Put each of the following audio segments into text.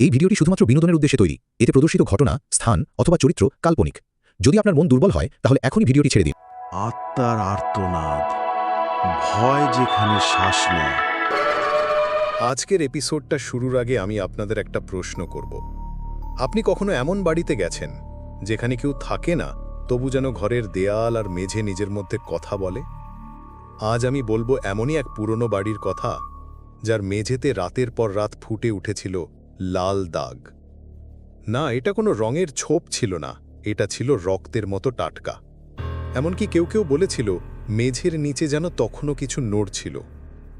এই ভিডিওটি শুধুমাত্র বিনোদনের উদ্দেশ্যে তৈরি। এতে প্রদর্শিত ঘটনা স্থান অথবা চরিত্র কাল্পনিক। যদি আপনার মন দুর্বল হয় তাহলে এখনই ভিডিওটি ছেড়ে দিন। আত্মার আর্তনাদ। ভয় যেখানে শ্বাস নেয়। আজকের এপিসোডটা শুরুর আগে আমি আপনাদের একটা প্রশ্ন করব। আপনি কখনো এমন বাড়িতে গেছেন যেখানে কেউ থাকে না তবু যেন ঘরের দেয়াল আর মেঝে নিজের মধ্যে কথা বলে? আজ আমি বলব এমনই এক পুরনো বাড়ির কথা যার মেঝেতে রাতের পর রাত ফুটে উঠেছিল লাল দাগ। না, এটা কোনো রঙের ছোপ ছিল না। এটা ছিল রক্তের মতো টাটকা। এমনকি কেউ কেউ বলেছিল, মেঝের নিচে যেন তখনও কিছু নড়ছিল,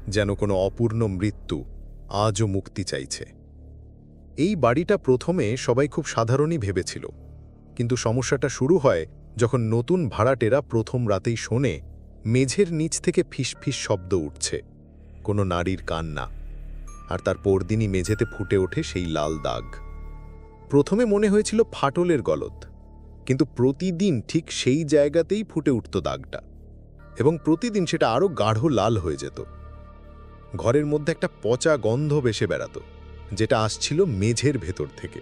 যেন কোনো অপূর্ণ মৃত্যু আজও মুক্তি চাইছে। এই বাড়িটা প্রথমে সবাই খুব সাধারণই ভেবেছিল। কিন্তু সমস্যাটা শুরু হয় যখন নতুন ভাড়াটেরা প্রথম রাতেই শোনে, মেঝের নিচ থেকে ফিসফিস শব্দ উঠছে। কোনো নারীর কান্না আর তার পরদিনই মেঝেতে ফুটে ওঠে সেই লাল দাগ। প্রথমে মনে হয়েছিল ফাটলের গলদ, কিন্তু প্রতিদিন ঠিক সেই জায়গাতেই ফুটে উঠত দাগটা এবং প্রতিদিন সেটা আরও গাঢ় লাল হয়ে যেত। ঘরের মধ্যে একটা পচা গন্ধ বেসে বেড়াতো, যেটা আসছিল মেঝের ভেতর থেকে।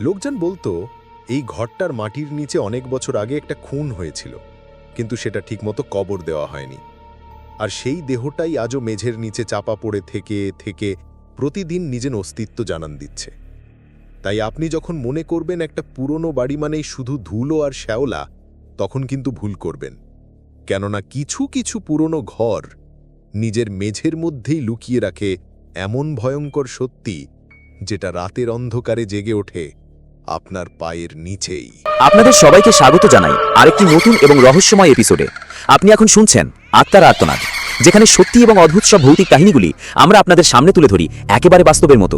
লোকজন বলতো, এই ঘরটার মাটির নিচে অনেক বছর আগে একটা খুন হয়েছিল, কিন্তু সেটা ঠিকমতো কবর দেওয়া হয়নি। আর সেই দেহটাই আজও মেঝের নিচে চাপা পড়ে থেকে থেকে প্রতিদিন নিজের অস্তিত্ব জানান দিচ্ছে। তাই আপনি যখন মনে করবেন একটা পুরনো বাড়ি মানেই শুধু ধুলো আর শ্যাওলা, তখন কিন্তু ভুল করবেন। কেননা কিছু কিছু পুরনো ঘর নিজের মেঝের মধ্যেই লুকিয়ে রাখে এমন ভয়ঙ্কর সত্যি যেটা রাতের অন্ধকারে জেগে ওঠে আপনার পায়ের নিচেই। আপনাদের সবাইকে স্বাগত জানাই আরেকটি নতুন এবং রহস্যময় এপিসোডে আপনি এখন শুনছেন আত্মার আর্তনাদ, যেখানে সত্যি এবং অদ্ভুত সব ভৌতিক কাহিনীগুলি আমরা আপনাদের সামনে তুলে ধরি একেবারে বাস্তবের মতো।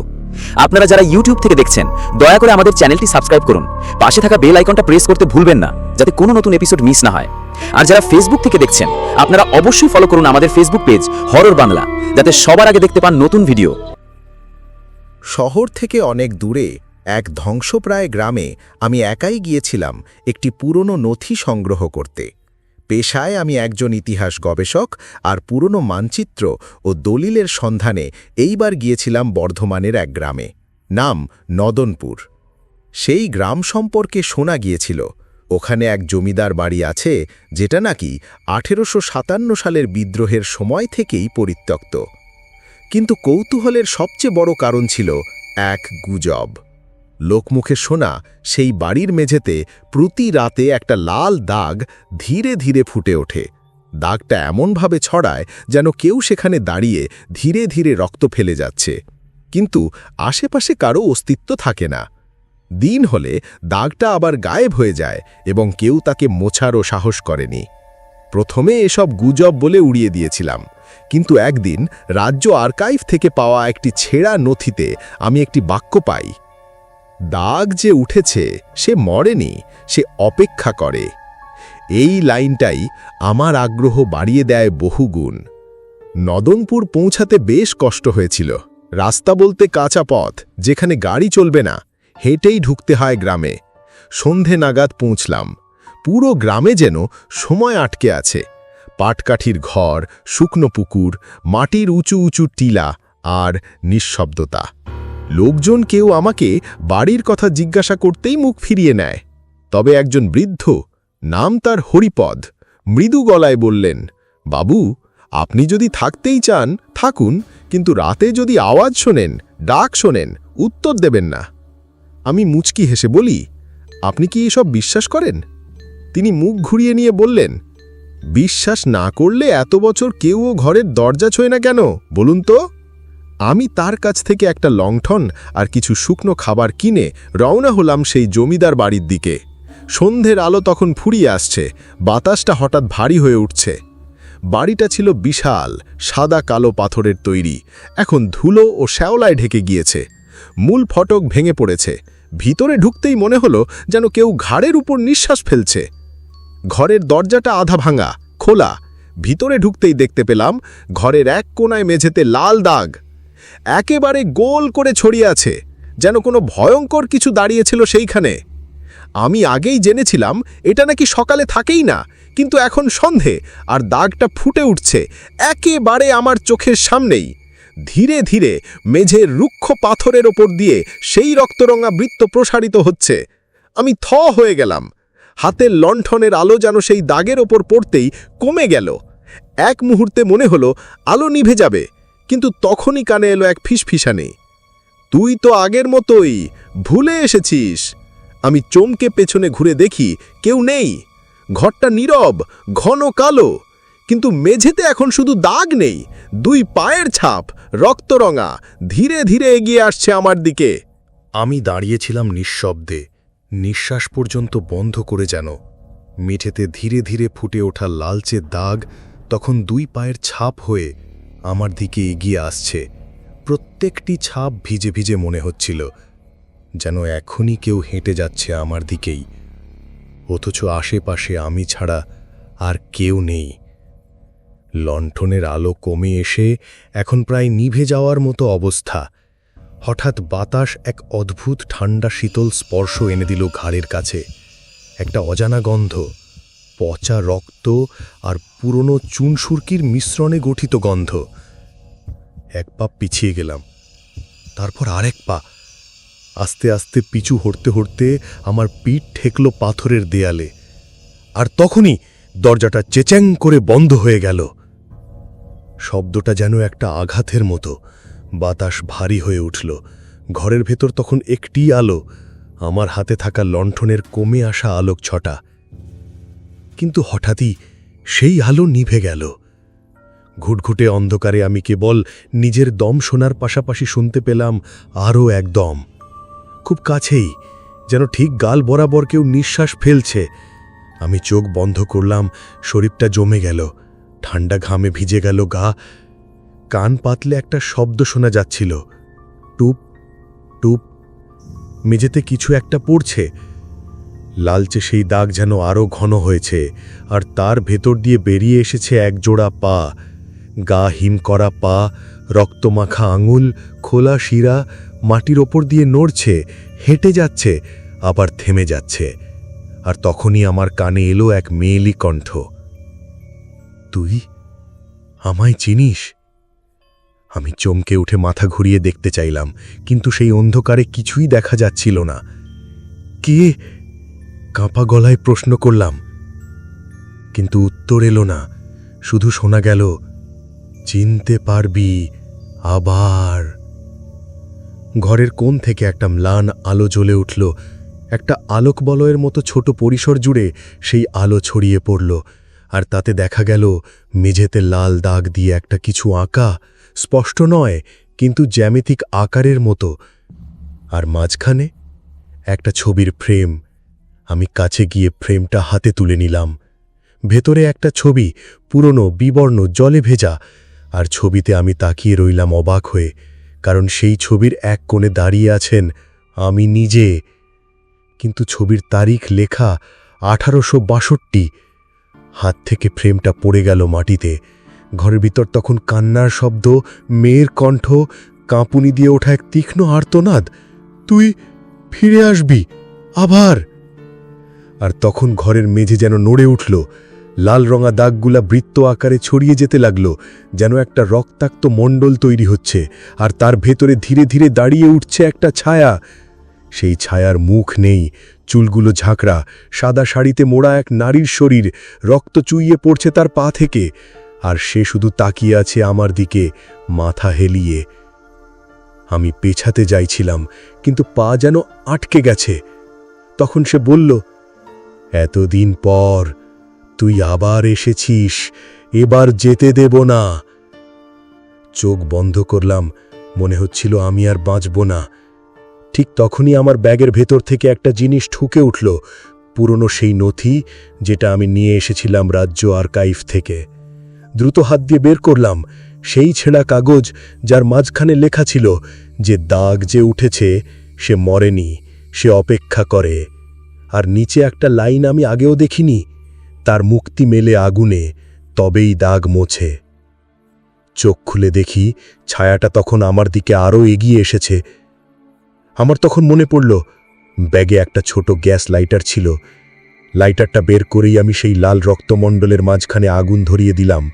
আপনারা যারা ইউটিউব থেকে দেখছেন, দয়া করে আমাদের চ্যানেলটি সাবস্ক্রাইব করুন। পাশে থাকা বেল আইকনটা প্রেস করতে ভুলবেন না, যাতে কোনো নতুন এপিসোড মিস না হয়। আর যারা ফেসবুক থেকে দেখছেন, আপনারা অবশ্যই ফলো করুন আমাদের ফেসবুক পেজ হরর বাংলা যাতে সবার আগে দেখতে পান নতুন ভিডিও শহর থেকে অনেক দূরে, এক ধ্বংসপ্রায় গ্রামে আমি একাই গিয়েছিলাম একটি পুরনো নথি সংগ্রহ করতে। পেশায় আমি একজন ইতিহাস গবেষক আর পুরনো মানচিত্র ও দলিলের সন্ধানে এইবার গিয়েছিলাম বর্ধমানের এক গ্রামে। নাম নদনপুর। সেই গ্রাম সম্পর্কে শোনা গিয়েছিল, ওখানে এক জমিদার বাড়ি আছে যেটা নাকি আঠেরোশো সাতান্ন সালের বিদ্রোহের সময় থেকেই পরিত্যক্ত। কিন্তু কৌতূহলের সবচেয়ে বড় কারণ ছিল এক গুজব। লোকমুখে শোনা সেই বাড়ির মেঝেতে প্রতি রাতে একটা লাল দাগ ধীরে ধীরে ফুটে ওঠে। দাগটা এমনভাবে ছড়ায় যেন কেউ সেখানে দাঁড়িয়ে ধীরে ধীরে রক্ত ফেলে যাচ্ছে। কিন্তু আশেপাশে কারও অস্তিত্ব থাকে না। দিন হলে দাগটা আবার গায়েব হয়ে যায় এবং কেউ তাকে মোছারও সাহস করেনি। প্রথমে এসব গুজব বলে উড়িয়ে দিয়েছিলাম। কিন্তু একদিন রাজ্য আর্কাইভ থেকে পাওয়া একটি ছেঁড়া নথিতে আমি একটি বাক্য পাই। দাগ যে উঠেছে, সে মরেনি, সে অপেক্ষা করে। এই লাইনটাই আমার আগ্রহ বাড়িয়ে দেয় বহুগুণ নদনপুর পৌঁছাতে বেশ কষ্ট হয়েছিল। রাস্তা বলতে কাঁচা পথ, যেখানে গাড়ি চলবে না, হেঁটেই ঢুকতে হয় গ্রামে। সন্ধে নাগাদ পৌঁছলাম। পুরো গ্রামে যেন সময় আটকে আছে। পাটকাঠির ঘর, শুকনো পুকুর, মাটির উঁচু উঁচু টিলা আর নিঃশব্দতা। লোকজন কেউ আমাকে বাড়ির কথা জিজ্ঞাসা করতেই মুখ ফিরিয়ে নেয়। তবে একজন বৃদ্ধ, নাম তার হরিপদ, মৃদু গলায় বললেন, বাবু, আপনি যদি থাকতেই চান, থাকুন, কিন্তু রাতে যদি আওয়াজ শোনেন, ডাক শোনেন, উত্তর দেবেন না। আমি মুচকি হেসে বলি, আপনি কি এসব বিশ্বাস করেন? তিনি মুখ ঘুরিয়ে নিয়ে বললেন, বিশ্বাস না করলে এত বছর কেউও ঘরের দরজা ছোঁয় না কেন, বলুন তো? আমি তার কাছ থেকে একটা লংঠন আর কিছু শুকনো খাবার কিনে রওনা হলাম সেই জমিদার বাড়ির দিকে। সন্ধ্যের আলো তখন ফুরিয়ে আসছে, বাতাসটা হঠাৎ ভারী হয়ে উঠছে। বাড়িটা ছিল বিশাল, সাদা কালো পাথরের তৈরি, এখন ধুলো ও শ্যাওলায় ঢেকে গিয়েছে। মূল ফটক ভেঙে পড়েছে, ভিতরে ঢুকতেই মনে হলো যেন কেউ ঘাড়ের উপর নিঃশ্বাস ফেলছে। ঘরের দরজাটা আধা ভাঙা, খোলা, ভিতরে ঢুকতেই দেখতে পেলাম ঘরের এক কোনায় মেঝেতে লাল দাগ। একেবারে গোল করে ছড়িয়ে আছে, যেন কোনো ভয়ঙ্কর কিছু দাঁড়িয়েছিল সেইখানে। আমি আগেই জেনেছিলাম, এটা নাকি সকালে থাকেই না, কিন্তু এখন সন্ধে, আর দাগটা ফুটে উঠছে, একেবারে আমার চোখের সামনেই। ধীরে ধীরে মেঝের রুক্ষ পাথরের ওপর দিয়ে সেই রক্তরঙা বৃত্ত প্রসারিত হচ্ছে। আমি থ হয়ে গেলাম। হাতের লণ্ঠনের আলো যেন সেই দাগের ওপর পড়তেই কমে গেল। এক মুহূর্তে মনে হলো, আলো নিভে যাবে। কিন্তু তখনই কানে এলো এক ফিসফিসানি। তুই তো আগের মতোই, ভুলে এসেছিস। আমি চমকে পেছনে ঘুরে দেখি কেউ নেই। ঘরটা নীরব, ঘন কালো। কিন্তু মেঝেতে এখন শুধু দাগ নেই, দুই পায়ের ছাপ রক্তরঙা ধীরে ধীরে এগিয়ে আসছে আমার দিকে। আমি দাঁড়িয়েছিলাম নিঃশব্দে, নিঃশ্বাস পর্যন্ত বন্ধ করে যেন। মিঠেতে ধীরে ধীরে ফুটে ওঠা লালচে দাগ তখন দুই পায়ের ছাপ হয়ে আমার দিকে এগিয়ে আসছে। প্রত্যেকটি ছাপ ভিজে ভিজে মনে হচ্ছিল, যেন এখনই কেউ হেঁটে যাচ্ছে আমার দিকেই। অথচ আশেপাশে আমি ছাড়া আর কেউ নেই। লণ্ঠনের আলো কমে এসে এখন প্রায় নিভে যাওয়ার মতো অবস্থা। হঠাৎ বাতাস এক অদ্ভুত ঠান্ডা শীতল স্পর্শ এনে দিল ঘাড়ের কাছে। একটা অজানা গন্ধ। পচা রক্ত আর পুরনো চুনসুরকির মিশ্রণে গঠিত গন্ধ। এক পা পিছিয়ে গেলাম। তারপর আরেক পা। আস্তে আস্তে পিছু হরতে হরতে আমার পিঠ ঠেকল পাথরের দেয়ালে। আর তখনই দরজাটা চেচ্যাং করে বন্ধ হয়ে গেল। শব্দটা যেন একটা আঘাতের মতো। বাতাস ভারী হয়ে উঠল। ঘরের ভেতর তখন একটি আলো। আমার হাতে থাকা লণ্ঠনের কমে আসা আলোক ছটা কিন্তু হঠাৎই সেই আলো নিভে গেল। ঘুটঘুটে অন্ধকারে আমি কেবল নিজের দম শোনার পাশাপাশি শুনতে পেলাম আরও এক দম। খুব কাছেই, যেন ঠিক গাল বরাবর কেউ নিঃশ্বাস ফেলছে। আমি চোখ বন্ধ করলাম, শরীরটা জমে গেল, ঠান্ডা ঘামে ভিজে গেল, গা কান পাতলে একটা শব্দ শোনা যাচ্ছিল। টুপ টুপ, মেঝেতে কিছু একটা পড়ছে। লালচে সেই দাগ যেন আরও ঘন হয়েছে, আর তার ভেতর দিয়ে বেরিয়ে এসেছে এক জোড়া পা। গা হিম করা পা, রক্তমাখা আঙুল, খোলা শিরা, মাটির ওপর দিয়ে নড়ছে, হেঁটে যাচ্ছে, আবার থেমে যাচ্ছে। আর তখনই আমার কানে এলো এক মেয়েলি কণ্ঠ। তুই আমায় চিনিস? আমি চমকে উঠে মাথা ঘুরিয়ে দেখতে চাইলাম, কিন্তু সেই অন্ধকারে কিছুই দেখা যাচ্ছিল না। কে? কাঁপা গলায় প্রশ্ন করলাম। কিন্তু উত্তর এলো না। শুধু শোনা গেল, চিনতে পারবি আবার। ঘরের কোণ থেকে একটা ম্লান আলো জ্বলে উঠল। একটা আলোক বলয়ের মতো ছোট পরিসর জুড়ে সেই আলো ছড়িয়ে পড়ল। আর তাতে দেখা গেল, মেঝেতে লাল দাগ দিয়ে একটা কিছু আঁকা। স্পষ্ট নয়, কিন্তু জ্যামিতিক আকারের মতো। আর মাঝখানে একটা ছবির ফ্রেম। আমি কাছে গিয়ে ফ্রেমটা হাতে তুলে নিলাম। ভেতরে একটা ছবি, পুরনো, বিবর্ণ, জলে ভেজা। আর ছবিতে আমি তাকিয়ে রইলাম অবাক হয়ে, কারণ সেই ছবির এক কোণে দাঁড়িয়ে আছেন আমি নিজে। কিন্তু ছবির তারিখ লেখা আঠারোশো বাষট্টি। হাত থেকে ফ্রেমটা পড়ে গেল মাটিতে। ঘরের ভিতর তখন কান্নার শব্দ, মেয়ের কণ্ঠ, কাঁপুনি দিয়ে ওঠা এক তীক্ষ্ণ আর্তনাদ। তুই ফিরে আসবি, আবার? আর তখন ঘরের মেঝে যেন নড়ে উঠল, লাল রঙা দাগগুলা বৃত্ত আকারে ছড়িয়ে যেতে লাগল, যেন একটা রক্তাক্ত মণ্ডল তৈরি হচ্ছে, আর তার ভেতরে ধীরে ধীরে দাঁড়িয়ে উঠছে একটা ছায়া। সেই ছায়ার মুখ নেই, চুলগুলো ঝাঁকড়া, সাদা শাড়িতে মোড়া এক নারীর শরীর, রক্ত চুইয়ে পড়ছে তার পা থেকে, আর সে শুধু তাকিয়ে আছে আমার দিকে, মাথা হেলিয়ে। আমি পেছাতে যাইছিলাম, কিন্তু পা যেন আটকে গেছে। তখন সে বলল এতদিন পর তুই আবার এসেছিস, এবার যেতে দেব না। চোখ বন্ধ করলাম, মনে হচ্ছিল আমি আর বাঁচব না। ঠিক তখনই আমার ব্যাগের ভেতর থেকে একটা জিনিস ঠুকে উঠল, পুরনো সেই নথি যেটা আমি নিয়ে এসেছিলাম রাজ্য আর্কাইভ থেকে। দ্রুত হাত দিয়ে বের করলাম, সেই ছেঁড়া কাগজ যার মাঝখানে লেখা ছিল যে দাগ যে উঠেছে, সে মরেনি, সে অপেক্ষা করে। আর নিচে একটা লাইন আমি আগেও দেখিনি। তার মুক্তি মেলে আগুনে, তবেই দাগ মোছে। চোখ খুলে দেখি, ছায়াটা তখন আমার দিকে আরও এগিয়ে এসেছে। আমার তখন মনে পড়ল, ব্যাগে একটা ছোট গ্যাস লাইটার ছিল। লাইটারটা বের করেই আমি সেই লাল রক্তমণ্ডলের মাঝখানে আগুন ধরিয়ে দিলাম।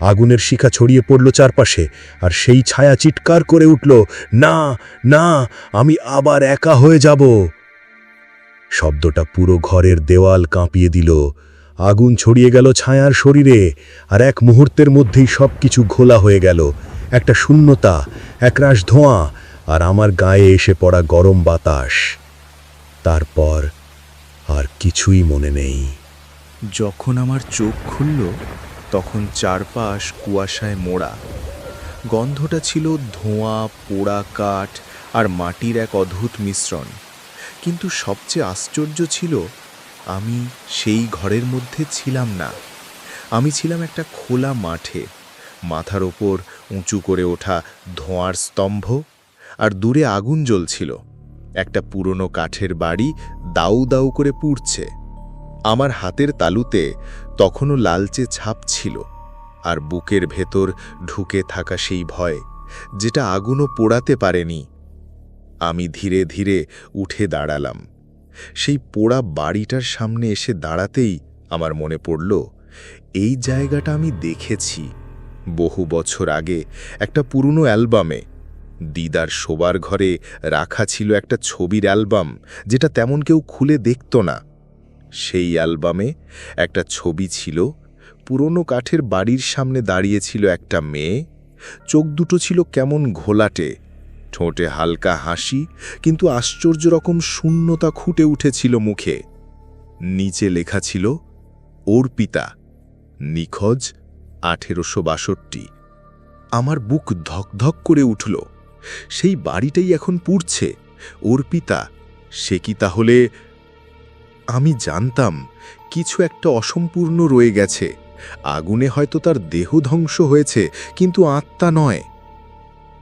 আগুনের শিখা ছড়িয়ে পড়ল চারপাশে, আর সেই ছায়া চিৎকার করে উঠল, না না, আমি আবার একা হয়ে যাব। শব্দটা পুরো ঘরের দেওয়াল কাঁপিয়ে দিল। আগুন ছড়িয়ে গেল ছায়ার শরীরে, আর এক মুহূর্তের মধ্যেই সব কিছু ঘোলা হয়ে গেল। একটা শূন্যতা একরাশ ধোঁয়া, আর আমার গায়ে এসে পড়া গরম বাতাস। তারপর আর কিছুই মনে নেই। যখন আমার চোখ খুলল, তখন চারপাশ কুয়াশায় মোড়া। গন্ধটা ছিল ধোঁয়া, পোড়া কাঠ, আর মাটির এক অদ্ভুত মিশ্রণ। কিন্তু সবচেয়ে আশ্চর্য ছিল, আমি সেই ঘরের মধ্যে ছিলাম না। আমি ছিলাম একটা খোলা মাঠে। মাথার ওপর উঁচু করে ওঠা ধোঁয়ার স্তম্ভ আর দূরে আগুন জ্বলছিল। একটা পুরনো কাঠের বাড়ি দাউ দাউ করে পুড়ছে। আমার হাতের তালুতে তখনও লালচে ছাপ ছিল আর বুকের ভেতর ঢুকে থাকা সেই ভয়, যেটা আগুনও পোড়াতে পারেনি আমি ধীরে ধীরে উঠে দাঁড়ালাম। সেই পোড়া বাড়িটার সামনে এসে দাঁড়াতেই আমার মনে পড়ল, এই জায়গাটা আমি দেখেছি। বহু বছর আগে একটা পুরনো অ্যালবামে দিদার শোবার ঘরে রাখা ছিল একটা ছবির অ্যালবাম, যেটা তেমন কেউ খুলে দেখত না। সেই অ্যালবামে একটা ছবি ছিল, পুরনো কাঠের বাড়ির সামনে দাঁড়িয়েছিল একটা মেয়ে, চোখ দুটো ছিল কেমন ঘোলাটে ঠোঁটে হালকা হাসি, কিন্তু আশ্চর্য রকম শূন্যতা খুঁটে উঠেছিল মুখে। নিচে লেখা ছিল, অর্পিতা, নিখোঁজ আঠেরোশো বাষট্টি। আমার বুক ধকধক করে উঠল। সেই বাড়িটাই এখন পুড়ছে। অর্পিতা, সে কি তাহলে? আমি জানতাম কিছু একটা অসম্পূর্ণ রয়ে গেছে। আগুনে হয়তো তার দেহ ধ্বংস হয়েছে, কিন্তু আত্মা নয়।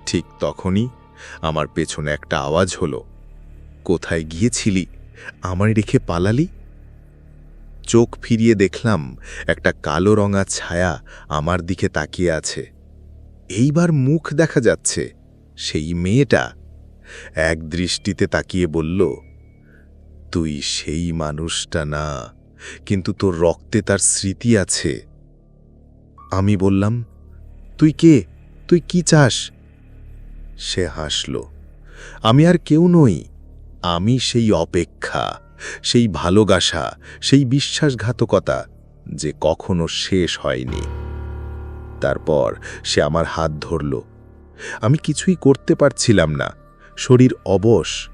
ঠিক তখনই আমার পেছনে একটা আওয়াজ হলো, কোথায় গিয়েছিলি? আমায় রেখে পালালি? চোখ ফিরিয়ে দেখলাম, একটা কালো রঙা ছায়া আমার দিকে তাকিয়ে আছে। এইবার মুখ দেখা যাচ্ছে, সেই মেয়েটা। এক দৃষ্টিতে তাকিয়ে বলল, তুই সেই মানুষটা না, কিন্তু তোর রক্তে তার স্মৃতি আছে। আমি বললাম, তুই কে? তুই কি চাস? সে হাসল। আমি আর কেউ নই, আমি সেই অপেক্ষা, সেই ভালোবাসা সেই বিশ্বাসঘাতকতা যে কখনো শেষ হয়নি। তারপর সে আমার হাত ধরল। আমি কিছুই করতে পারছিলাম না। শরীর অবশ,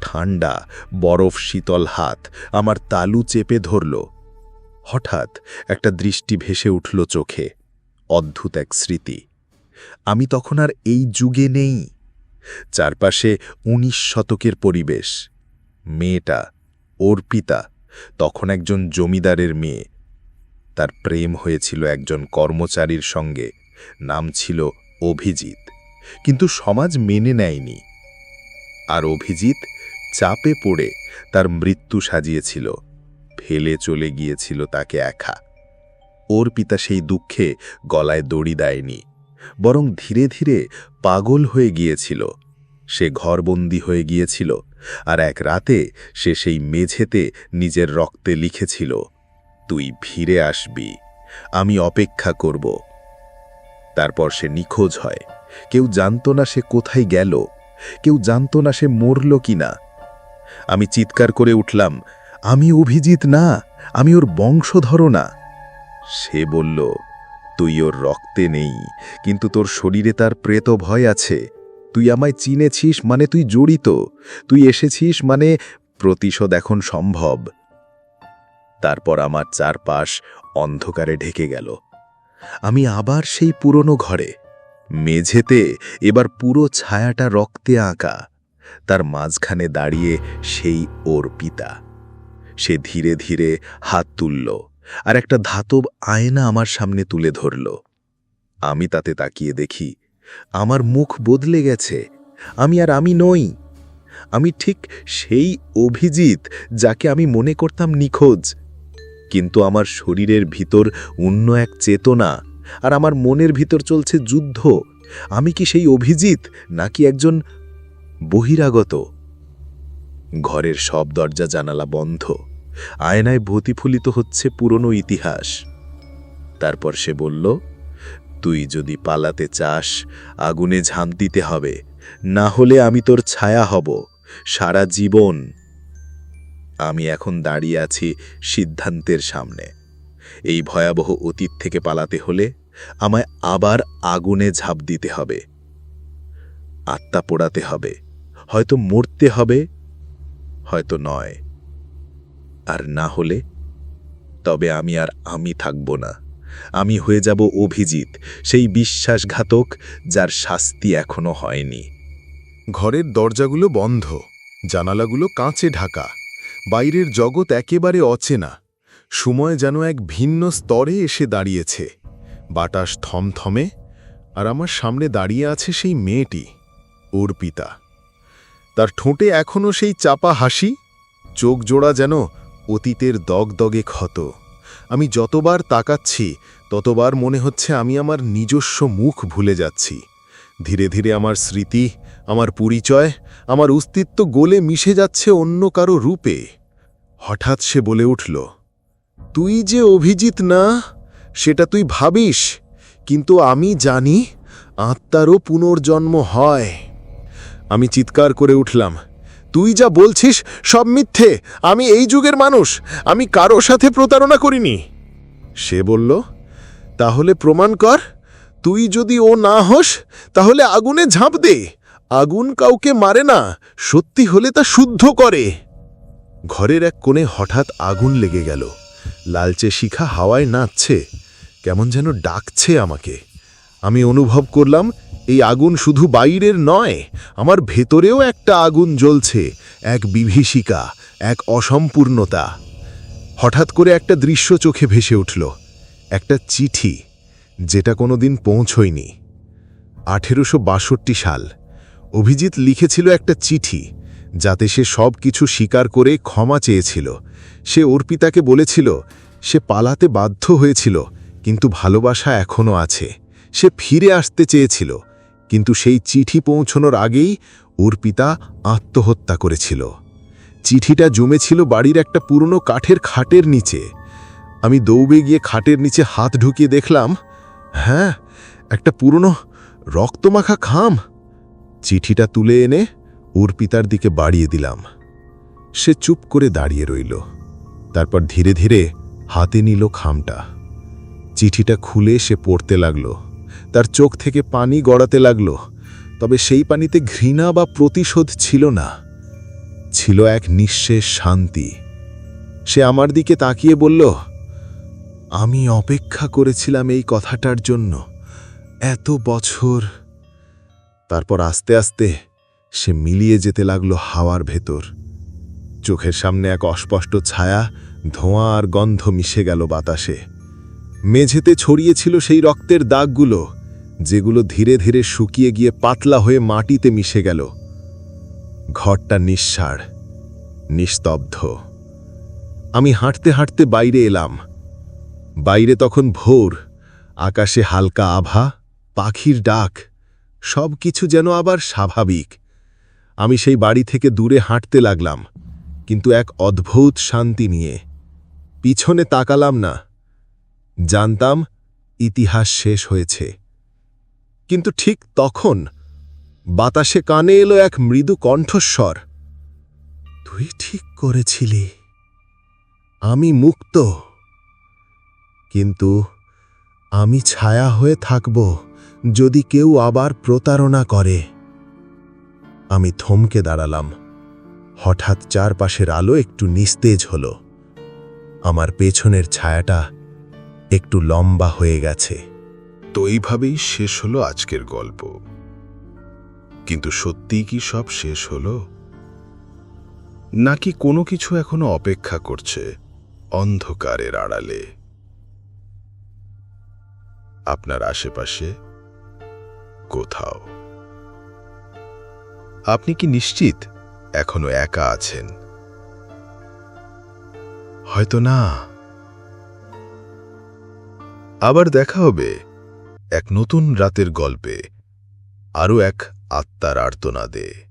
ঠান্ডা, বরফ শীতল হাত আমার তালু চেপে ধরল। হঠাৎ একটা দৃষ্টি ভেসে উঠল চোখে, অদ্ভুত এক স্মৃতি। আমি তখন আর এই যুগে নেই। চারপাশে উনিশ শতকের পরিবেশ। মেয়েটা অর্পিতা তখন একজন জমিদারের মেয়ে। তার প্রেম হয়েছিল একজন কর্মচারীর সঙ্গে, নাম ছিল অভিজিৎ। কিন্তু সমাজ মেনে নেয়নি। আর অভিজিৎ চাপে পড়ে তার মৃত্যু সাজিয়েছিল, ফেলে চলে গিয়েছিল তাকে একা। ওর পিতা সেই দুঃখে গলায় দড়ি দেয়নি। বরং ধীরে ধীরে পাগল হয়ে গিয়েছিল। সে ঘরবন্দি হয়ে গিয়েছিল আর এক রাতে সে সেই মেঝেতে নিজের রক্তে লিখেছিল, তুই ফিরে আসবি, আমি অপেক্ষা করব। তারপর সে নিখোঁজ হয়। কেউ জানত না সে কোথায় গেল, কেউ জানত না সে মরল কিনা। আমি চিৎকার করে উঠলাম, আমি অভিজিৎ না, আমি ওর বংশধর না। সে বলল তুই ওর রক্তে নেই, কিন্তু তোর শরীরে তার প্রেত ভয় আছে। তুই আমায় চিনেছিস মানে তুই জড়িত, তুই এসেছিস মানে প্রতিশোধ এখন সম্ভব। তারপর আমার চারপাশ অন্ধকারে ঢেকে গেল। আমি আবার সেই পুরনো ঘরে, মেঝেতে এবার পুরো ছায়াটা রক্তে আঁকা, তার মাঝখানে দাঁড়িয়ে সেই ওর পিতা। সে ধীরে ধীরে হাত তুলল। আর একটা ধাতব আয়না আমার সামনে তুলে ধরল। আমি তাতে তাকিয়ে দেখি, আমার মুখ বদলে গেছে। আমি আর আমি নই। আমি ঠিক সেই অভিজিৎ যাকে আমি মনে করতাম নিখোঁজ। কিন্তু আমার শরীরের ভিতর অন্য এক চেতনা আর আমার মনের ভিতর চলছে যুদ্ধ। আমি কি সেই অভিজিৎ নাকি একজন বহিরাগত? ঘরের সব দরজা জানালা বন্ধ। আয়নায় প্রতিফলিত হচ্ছে পুরনো ইতিহাস। তারপর সে বলল, তুই যদি পালাতে চাস, আগুনে ঝাঁপ দিতে হবে। না হলে আমি তোর ছায়া হব, সারা জীবন। আমি এখন দাঁড়িয়ে আছি সিদ্ধান্তের সামনে। এই ভয়াবহ অতীত থেকে পালাতে হলে আমায় আবার আগুনে ঝাঁপ দিতে হবে। আত্মা পোড়াতে হবে। হয়তো মরতে হবে, হয়তো নয়। আর না হলে, তবে আমি আর আমি থাকব না। আমি হয়ে যাব অভিজিৎ, সেই বিশ্বাসঘাতক যার শাস্তি এখনও হয়নি। ঘরের দরজাগুলো বন্ধ, জানালাগুলো কাঁচে ঢাকা, বাইরের জগৎ একেবারে অচেনা। সময় যেন এক ভিন্ন স্তরে এসে দাঁড়িয়েছে। বাতাস থমথমে, আর আমার সামনে দাঁড়িয়ে আছে সেই মেয়েটি, অর্পিতা। তার ঠোঁটে এখনও সেই চাপা হাসি, চোখ জোড়া যেন অতীতের দগদগে ক্ষত। আমি যতবার তাকাচ্ছি, ততবার মনে হচ্ছে আমি আমার নিজস্ব মুখ ভুলে যাচ্ছি। ধীরে ধীরে আমার স্মৃতি, আমার পরিচয়, আমার অস্তিত্ব গোলে মিশে যাচ্ছে অন্য কারও রূপে। হঠাৎ সে বলে উঠল, তুই যে অভিজিৎ না, সেটা তুই ভাবিস, কিন্তু আমি জানি আত্মারও পুনর্জন্ম হয়। আমি চিৎকার করে উঠলাম তুই যা বলছিস সব মিথ্যে। আমি এই যুগের মানুষ। আমি কারও সাথে প্রতারণা করিনি। সে বলল, তাহলে প্রমাণ কর, তুই যদি ও না হস, তাহলে আগুনে ঝাঁপ দে। আগুন কাউকে মারে না, সত্যি হলে তা শুদ্ধ করে। ঘরের এক কোণে হঠাৎ আগুন লেগে গেল। লালচে শিখা হাওয়ায় নাচছে। কেমন যেন ডাকছে আমাকে। আমি অনুভব করলাম এই আগুন শুধু বাইরের নয়, আমার ভেতরেও একটা আগুন জ্বলছে, এক বিভীষিকা, এক অসম্পূর্ণতা। হঠাৎ করে একটা দৃশ্য চোখে ভেসে উঠল, একটা চিঠি, যেটা কোনোদিন পৌঁছয়নি। আঠেরোশো সাল, অভিজিৎ লিখেছিল একটা চিঠি, যাতে সে সব কিছু স্বীকার করে ক্ষমা চেয়েছিল। সে অর্পিতাকে বলেছিল, সে পালাতে বাধ্য হয়েছিল, কিন্তু ভালোবাসা এখনও আছে, সে ফিরে আসতে চেয়েছিল। কিন্তু সেই চিঠি পৌঁছনোর আগেই অর্পিতা আত্মহত্যা করেছিল। চিঠিটা জমেছিল বাড়ির একটা পুরনো কাঠের খাটের নিচে। আমি দৌড়ে গিয়ে খাটের নিচে হাত ঢুকিয়ে দেখলাম হ্যাঁ একটা পুরনো রক্তমাখা খাম। চিঠিটা তুলে এনে অর্পিতার দিকে বাড়িয়ে দিলাম। সে চুপ করে দাঁড়িয়ে রইল। তারপর ধীরে ধীরে হাতে নিল খামটা। চিঠিটা খুলে সে পড়তে লাগল। তার চোখ থেকে পানি গড়াতে লাগল, তবে সেই পানিতে ঘৃণা বা প্রতিশোধ ছিল না। ছিল এক নিঃশেষ শান্তি। সে আমার দিকে তাকিয়ে বলল, আমি অপেক্ষা করেছিলাম এই কথাটার জন্য, এত বছর। তারপর আস্তে আস্তে সে মিলিয়ে যেতে লাগল হাওয়ার ভেতর। চোখের সামনে এক অস্পষ্ট ছায়া, ধোঁয়া আর গন্ধ মিশে গেল বাতাসে। মেঝেতে ছড়িয়েছিল সেই রক্তের দাগগুলো। যেগুলো ধীরে ধীরে শুকিয়ে গিয়ে পাতলা হয়ে মাটিতে মিশে গেল। ঘরটা নিঃসার, নিস্তব্ধ। আমি হাঁটতে হাঁটতে বাইরে এলাম। বাইরে তখন ভোর, আকাশে হালকা আভা, পাখির ডাক সব কিছু যেন আবার স্বাভাবিক। আমি সেই বাড়ি থেকে দূরে হাঁটতে লাগলাম, কিন্তু এক অদ্ভুত শান্তি নিয়ে। পিছনে তাকালাম না। জানতাম, ইতিহাস শেষ হয়েছে। কিন্তু ঠিক তখন বাতাসে কানে এলো এক মৃদু কণ্ঠস্বর। তুই ঠিক করেছিলি। আমি মুক্ত। কিন্তু আমি ছায়া হয়ে থাকব যদি কেউ আবার প্রতারণা করে। আমি থমকে দাঁড়ালাম। হঠাৎ চারপাশের আলো একটু নিস্তেজ হল। আমার পেছনের ছায়াটা একটু লম্বা হয়ে গেছে। তো এইভাবেই শেষ হলো আজকের গল্প। কিন্তু সত্যিই কি সব শেষ হলো? নাকি কোনো কিছু এখনও অপেক্ষা করছে অন্ধকারের আড়ালে? আপনার আশেপাশে কোথাও? আপনি কি নিশ্চিত এখনও একা আছেন? হয়তো না। আবার দেখা হবে। এক নতুন রাতের গল্পে আরও এক আত্মার আর্তনাদে।